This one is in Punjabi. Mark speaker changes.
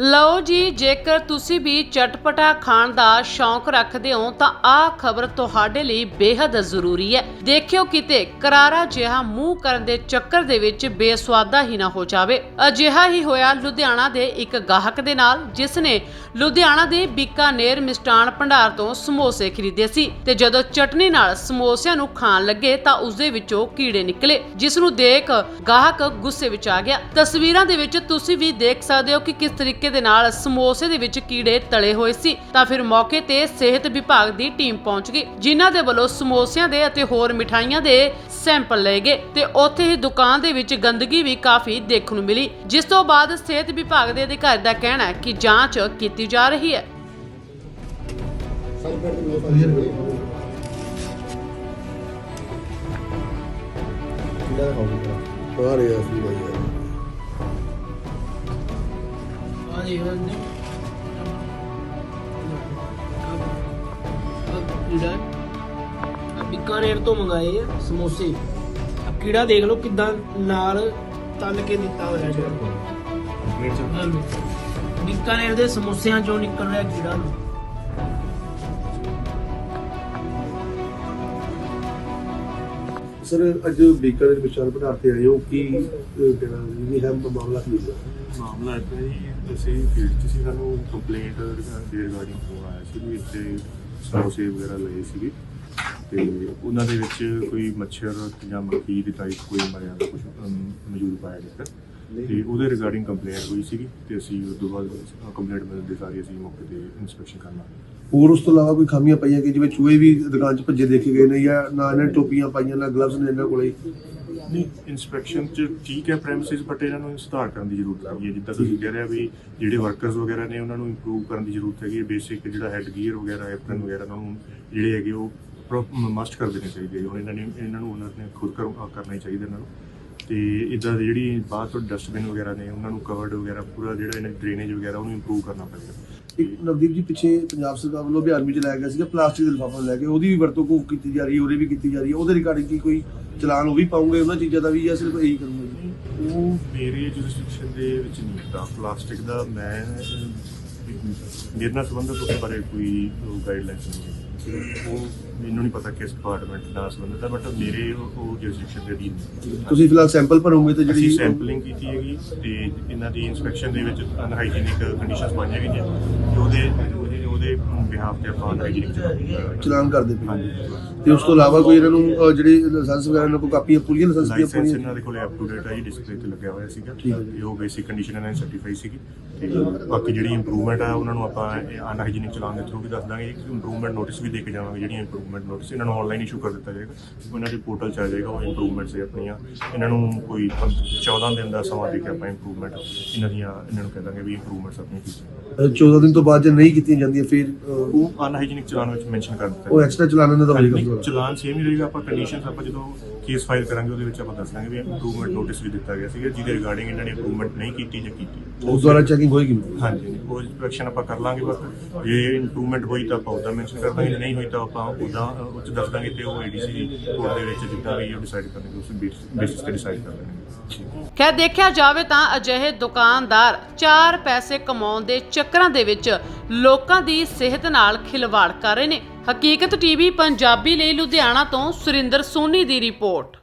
Speaker 1: ਲਓ ਜੀ, ਜੇਕਰ ਤੁਸੀਂ ਵੀ ਚਟਪਟਾ ਖਾਣ ਦਾ ਸ਼ੌਂਕ ਰੱਖਦੇ ਹੋ, ਤਾਂ ਆਹ ਖਬਰ ਤੁਹਾਡੇ ਲਈ ਬੇहद ਜ਼ਰੂਰੀ ਹੈ। ਦੇਖਿਓ ਕਿਤੇ ਕਰਾਰਾ ਜਿਹਾ ਮੂੰਹ ਕਰਨ ਦੇ ਚੱਕਰ ਦੇ ਵਿੱਚ ਬੇਸਵਾਦਾ ਹੀ ਨਾ ਹੋ ਜਾਵੇ। ਅਜਿਹਾ ਹੀ ਹੋਇਆ ਲੁਧਿਆਣਾ ਦੇ ਇੱਕ ਗਾਹਕ ਦੇ ਨਾਲ, ਜਿਸ ਨੇ ਲੁਧਿਆਣਾ ਦੇ ਬੀਕਾਨੇਰ ਮਿਸਟਾਨ ਭੰਡਾਰ ਤੋਂ ਸਮੋਸੇ ਖਰੀਦੇ ਸੀ ਤੇ ਜਦੋਂ ਚਟਨੀ ਨਾਲ ਸਮੋਸਿਆਂ ਨੂੰ ਖਾਣ ਲੱਗੇ, ਤਾਂ ਉਸ ਦੇ ਵਿੱਚੋਂ ਕੀੜੇ ਨਿਕਲੇ, ਜਿਸ ਨੂੰ ਦੇਖ ਗਾਹਕ ਗੁੱਸੇ ਵਿੱਚ ਆ ਗਿਆ। ਤਸਵੀਰਾਂ ਦੇ ਵਿੱਚ ਤੁਸੀਂ ਵੀ ਦੇਖ ਸਕਦੇ ਹੋ ਕਿ ਕਿਸ ਤਰੀਕੇ ਦੇ ਨਾਲ ਸਮੋਸੇ ਦੇ ਵਿੱਚ ਕੀੜੇ ਤਲੇ ਹੋਏ ਸੀ, ਤਾਂ ਫਿਰ ਮੌਕੇ ਤੇ ਸਿਹਤ ਵਿਭਾਗ ਦੀ ਟੀਮ ਪਹੁੰਚ ਗਈ, ਜਿਨ੍ਹਾਂ ਦੇ ਵੱਲੋਂ ਸਮੋਸਿਆਂ ਦੇ ਅਤੇ ਹੋਰ ਮਿਠਾਈਆਂ ਦੇ ਸੈਂਪਲ ਲਏ ਗਏ ਤੇ ਉੱਥੇ ਹੀ ਦੁਕਾਨ ਦੇ ਵਿੱਚ ਗੰਦਗੀ ਵੀ ਕਾਫੀ ਦੇਖਣ ਨੂੰ ਮਿਲੀ, ਜਿਸ ਤੋਂ ਬਾਅਦ ਸਿਹਤ ਵਿਭਾਗ ਦੇ ਅਧਿਕਾਰੀ ਦਾ ਕਹਿਣਾ ਹੈ ਕਿ ਜਾਂਚ ਕੀਤੀ ਜਾ ਰਹੀ ਹੈ।
Speaker 2: ਆ ਰਿਹਾ ਸੀ ਭਾਈ
Speaker 3: ਲੈਂਦੇ ਕੀੜਾ ਬੀਕਾਨੇਰ ਤੋਂ ਮੰਗਾਏ ਆ ਸਮੋਸੇ। ਆ ਕੀੜਾ ਦੇਖ ਲਓ ਕਿਦਾਂ ਨਾਲ ਤਲ ਕੇ ਦਿੱਤਾ ਹੋਇਆ ਜਿਹੜਾ ਬੀਕਾਨੇਰ ਦੇ ਸਮੋਸਿਆਂ ਚੋਂ ਨਿਕਲ ਰਿਹਾ ਕੀੜਾ।
Speaker 2: ਸਰ ਅੱਜ ਬੀਕਾਨੇਰ ਵਿਸ਼ਾਲ ਭੰਡਾਰ ਤੇ ਆਏ ਹੋ ਕੀ ਹੈ ਮਾਮਲਾ ਕੀ ਹੈ?
Speaker 4: ਮਾਮਲਾ ਇਹ ਹੈ ਅਸੀਂ ਫੀਲਡ 'ਚ ਸੀ ਸਾਨੂੰ ਕੰਪਲੇਂਟ ਦੇ ਰਿਗਾਰਡਿੰਗ ਫੋਨ ਆਇਆ ਸੀ ਵੀ ਇੱਥੇ ਸਮੋਸੇ ਵਗੈਰਾ ਲਏ ਸੀਗੇ। ਤੇ ਉਹਨਾਂ ਦੇ ਵਿੱਚ ਕੋਈ ਮੱਛਰ ਜਾਂ ਮੱਖੀ ਦੀ ਟਾਈਪ ਕੋਈ ਮਰਿਆ ਦਾ ਕੁਝ ਮੌਜੂਦ ਪਾਇਆ ਗਿਆ ਤੇ ਉਹਦੇ ਰਿਗਾਰਡਿੰਗ ਕੰਪਲੇਂਟ ਹੋਈ ਸੀਗੀ ਤੇ ਅਸੀਂ ਉਸ ਤੋਂ ਬਾਅਦ ਕੰਪਲੇਂਟ ਮਿਲਣ ਦੇ ਸਾਰੀ ਅਸੀਂ ਮੌਕੇ ਤੇ ਇਨਸਪੈਕਸ਼ਨ ਕਰਨਾ।
Speaker 2: ਹੋਰ ਉਸ ਤੋਂ ਇਲਾਵਾ ਕੋਈ ਖਾਮੀਆਂ ਪਈਆਂ ਕਿ ਜਿਵੇਂ ਚੂਹੇ ਵੀ ਦੁਕਾਨ 'ਚ ਭੱਜੇ ਦੇਖੇ ਗਏ ਨੇ ਜਾਂ ਨਾ ਇਹਨਾਂ ਨੇ ਟੋਪੀਆਂ ਪਾਈਆਂ, ਨਾ ਗਲਵਜ਼ ਨੇ ਇਹਨਾਂ ਕੋਲੇ?
Speaker 4: ਨਹੀਂ ਇਨਸਪੈਕਸ਼ਨ ਚ ਠੀਕ ਹੈ ਪ੍ਰੈਮਿਸਿਸ ਬਟ ਇਹਨਾਂ ਨੂੰ ਸੁਧਾਰ ਕਰਨ ਦੀ ਜ਼ਰੂਰਤ ਹੈਗੀ ਹੈ, ਜਿੱਦਾਂ ਤੁਸੀਂ ਕਹਿ ਰਹੇ ਹੋ ਵੀ ਜਿਹੜੇ ਵਰਕਰਸ ਵਗੈਰਾ ਨੇ ਉਹਨਾਂ ਨੂੰ ਇੰਪਰੂਵ ਕਰਨ ਦੀ ਜ਼ਰੂਰਤ ਹੈਗੀ ਹੈ ਬੇਸਿਕ ਜਿਹੜਾ ਹੈਡ ਗੀਅਰ ਵਗੈਰਾ ਐਪਰਨ ਵਗੈਰਾ ਉਹਨਾਂ ਨੂੰ ਜਿਹੜੇ ਹੈਗੇ ਉਹ ਮਸਟ ਕਰ ਦੇਣੇ ਚਾਹੀਦੇ ਹੁਣ ਇਹਨਾਂ ਨੇ, ਇਹਨਾਂ ਨੂੰ ਉਹਨਾਂ ਨੇ ਖੁਦ ਕਰ- ਅਹ ਕਰਨਾ ਹੀ ਚਾਹੀਦਾ ਇਹਨਾਂ ਨੂੰ। ਤੇ ਇਦਾਂ ਦੀ ਜਿਹੜੀ ਬਾਹਰ ਤੋਂ ਡਸਟਬਿਨ ਵਗੈਰਾ ਨੇ, ਉਹਨਾਂ ਨੂੰ ਕਵਰਡ ਵਗੈਰਾ, ਪੂਰਾ ਜਿਹੜਾ ਇਹਨਾਂ ਡਰੇਨੇਜ ਵਗੈਰਾ, ਉਹਨੂੰ ਇੰਪਰੂਵ ਕਰਨਾ ਪਏਗਾ
Speaker 2: ਇੱਕ ਨਵਦੀਪ ਜੀ ਪਿੱਛੇ ਪੰਜਾਬ ਸਰਕਾਰ ਵੱਲੋਂ ਵੀ ਆਰਮੀ ਚ ਲਾਇਆ ਗਿਆ ਸੀਗਾ, ਪਲਾਸਟਿਕ ਦੇ ਲਿਫਾਫੇ ਲੈ ਕੇ। ਉਹਦੀ ਵੀ ਵਰਤੋਂ ਕੋ ਕੀਤੀ ਜਾ ਰਹੀ ਹੈ, ਉਹਦੇ ਵੀ ਕੀਤੀ ਜਾ ਰਹੀ ਹੈ। ਉਹਦੇ ਰਿਗਾਰਡਿੰਗ ਕੀ ਕੋਈ ਚਲਾਨ ਉਹ ਵੀ ਪਾਉਂਗੇ? ਉਹਨਾਂ ਚੀਜ਼ਾਂ ਦਾ ਵੀ ਜਾਂ ਸਿਰਫ ਇਹੀ ਕਰੂੰਗੇ?
Speaker 4: ਉਹ ਮੇਰੇ ਜੁਰਿਸਡਿਕਸ਼ਨ ਦੇ ਵਿੱਚ ਨਹੀਂ ਹੁੰਦਾ ਪਲਾਸਟਿਕ ਦਾ ਮੈਂ ਮੇਰੇ ਨਾਲ ਸੰਬੰਧਿਤ ਉਸ ਬਾਰੇ ਕੋਈ ਗਾਈਡਲਾਈਨ ਨਹੀਂ ਹੈ। ਉਹ ਮੈਨੂੰ ਨਹੀਂ ਪਤਾ ਕਿਸ ਡਿਪਾਰਟਮੈਂਟ ਨਾਲ ਸੰਬੰਧਿਤ ਹੈ ਬਟ ਮੇਰੇ ਉਹ ਉਹ ਜੁਰਿਸਡਿਕਸ਼ਨ ਦੇ ਅਧੀਨ
Speaker 2: ਤੁਸੀਂ ਫਿਲਹਾਲ ਸੈਂਪਲ ਭਰੋਗੇ ਤੇ
Speaker 4: ਅਸੀਂ
Speaker 2: ਜਿਹੜੀ
Speaker 4: ਸੈਂਪਲਿੰਗ ਕੀਤੀ ਹੈਗੀ ਤੇ ਇਹਨਾਂ ਦੀ ਇਨਸਪੈਕਸ਼ਨ ਦੇ ਵਿੱਚ ਅਨਹਾਈਜੀਨਿਕ ਕੰਡੀਸ਼ਨਸ ਪਾਈਆਂ ਗਈਆਂ ਤੇ ਉਹਦੇ ਉਹਦੇ- ਉਹਦੇ ਬਿਹਾਫ ਤੇ ਆਪਾਂ ਅਨਹਾਈਜੀਨਿਕ
Speaker 2: ਚਲਾਨ ਕਰਦੇ ਪਏ
Speaker 4: ਹਾਂਜੀ।
Speaker 2: ਤੇ ਉਸ ਤੋਂ ਇਲਾਵਾ ਕੋਈ ਇਹਨਾਂ ਨੂੰ ਅਹ, ਜਿਹੜੀ ਲਾਇਸੈਂਸ ਵਗੈਰਾ ਇਹਨਾਂ ਕੋਲ ਕਾਪੀਆਂ ਪੂਰੀਆਂ ਲਾਇਸੈਂਸ ਦੀਆਂ
Speaker 4: ਲਾਇਸੈਂਸ
Speaker 2: ਪੂਰੀਆਂ?
Speaker 4: ਇਹਨਾਂ ਦੇ ਕੋਲੇ ਅਪ ਟੂ ਡੇਟ ਹੈ ਜੀ ਡਿਸਪਲੇ ਤੇ ਲੱਗਿਆ ਹੋਇਆ ਸੀਗਾ।
Speaker 2: ਠੀਕ ਹੈ ਜੀ।
Speaker 4: ਤੇ ਉਹ ਬੇਸਿਕ ਕੰਡੀਸ਼ਨ ਇਹਨਾਂ ਨੇ ਸਰਟੀਫਾਈ ਸੀਗੀ। ਤੇ ਬਾਕੀ ਜਿਹੜੀ ਇੰਪਰੂਵਮੈਂਟ ਆ ਉਹਨਾਂ ਨੂੰ ਆਪਾਂ ਅਨਹਾਈਜੀਨਿਕ ਚਲਾਨ ਦੇ ਥਰੂ ਵੀ ਦੱਸ ਦਾਂਗੇ ਇੰਪਰੂਵਮੈਂਟ ਨੋਟਿਸ ਵੀ ਦੇ ਕੇ ਜਾਵਾਂਗੇ ਜਿਹੜੀਆਂ ਇੰਪਰੂਵਮੈਂਟ ਨੋਟਿਸ ਇਹਨਾਂ ਨੂੰ ਆਨਲਾਈਨ ਇਸ਼ੂ ਕਰ ਦਿੱਤਾ ਜਾਏਗਾ। ਉਹਨਾਂ ਦੇ ਪੋਰਟਲ 'ਚ ਆ ਜਾਏਗਾ ਉਹ ਇੰਪਰੂਵਮੈਂਟਸ ਹੈ ਆਪਣੀਆਂ। ਇਹਨਾਂ ਨੂੰ ਕੋਈ ਪੰ- 14 ਦਿਨ ਦਾ ਸਮਾਂ ਦੇ ਕੇ ਆਪਾਂ ਇੰਪਰੂਵਮੈਂਟ ਇਹਨਾਂ ਦੀਆਂ ਇਹਨਾਂ ਨੂੰ ਕਹਿ ਦਾਂਗੇ ਵੀ ਇੰਪਰੂਵਮੈਂਟਸ ਆਪਣੀਆਂ ਕੀਤੀਆਂ
Speaker 2: ਅਹ, 14 ਦਿਨ ਤੋਂ ਬਾਅਦ ਜੇ ਨਹੀਂ ਕੀਤੀਆਂ ਜਾਂਦੀਆਂ ਫਿਰ
Speaker 4: ਉਹ ਅਨਹਾਈਜੀਨਿਕ ਚਲਾਨ ਵਿੱਚ ਮੈਂਸ਼ਨ ਕਰ ਦਿੱਤਾ
Speaker 2: ਉਹ ਐਕਸਟਰਾ ਚਲਾਨ ਇਹਨਾਂ ਦਾ ਹੋਏਗਾ
Speaker 4: ਚਲਾਨ ਸੇਮ ਹੀ ਰਹੇਗਾ। ਆਪਾਂ ਕੰਡੀਸ਼ਨਸ ਆਪਾਂ ਜਦੋਂ ਕੇਸ ਫਾਈਲ ਕਰਾਂਗੇ ਉਹਦੇ ਵਿੱਚ ਆਪਾਂ ਦੱਸ ਦਾਂਗੇ ਵੀ ਇੰਪਰੂਵਮੈਂਟ ਨੋਟਿਸ ਵੀ ਦਿੱਤਾ ਗਿਆ ਸੀਗਾ ਜਿਹਦੇ ਰਿਗਾਰਡਿੰਗ ਇਹਨਾਂ ਨੇ ਇੰਪਰੂਵਮੈਂਟ ਨਹੀਂ ਕੀਤੀ ਜਾਂ ਕੀਤੀ।
Speaker 2: ਉਸ ਦੁਆਰਾ ਚੈਕਿੰਗ ਹੋਏਗੀ।
Speaker 4: ਹਾਂਜੀ ਉਹ ਇਨਸਪੈਕਸ਼ਨ ਆਪਾਂ ਕਰ ਲਾਂਗੇ ਬਸ। ਜੇ ਇੰਪਰੂਵਮੈਂਟ ਹੋਈ ਤਾਂ ਆਪਾਂ ਉਹਦਾ ਮੈਂਸ਼ਨ ਕਰ ਦਾਂਗੇ। ਨਹੀਂ ਹੋਈ ਤਾਂ ਆਪਾਂ ਉਹਦਾ ਉਹ ਦੱਸ ਦਾਂਗੇ ਤੇ ਉਹ ਏਡੀਸੀ ਕੋਡ ਦੇ ਵਿੱਚ ਜਿੱਦਾਂ ਵੀ ਉਹ ਡਿਸਾਈਡ ਕਰਨਗੇ ਉਸ ਬੇਸਿਸ ਤੇ ਡਿਸਾਈਡ ਕਰ ਲੈਣਗੇ।
Speaker 1: ਖੈਰ, ਦੇਖਿਆ ਜਾਵੇ ਤਾਂ ਅਜਿਹੇ ਦੁਕਾਨਦਾਰ ਚਾਰ ਪੈਸੇ ਕਮਾਉਣ ਦੇ ਚੱਕਰਾਂ ਦੇ ਵਿੱਚ ਲੋਕਾਂ ਦੀ ਸਿਹਤ ਨਾਲ ਖਿਲਵਾੜ ਕਰ ਰਹੇ ਨੇ। ਹਕੀਕਤ ਟੀਵੀ ਪੰਜਾਬੀ ਲਈ ਲੁਧਿਆਣਾ ਤੋਂ ਸੁਰਿੰਦਰ ਸੋਨੀ ਦੀ ਰਿਪੋਰਟ।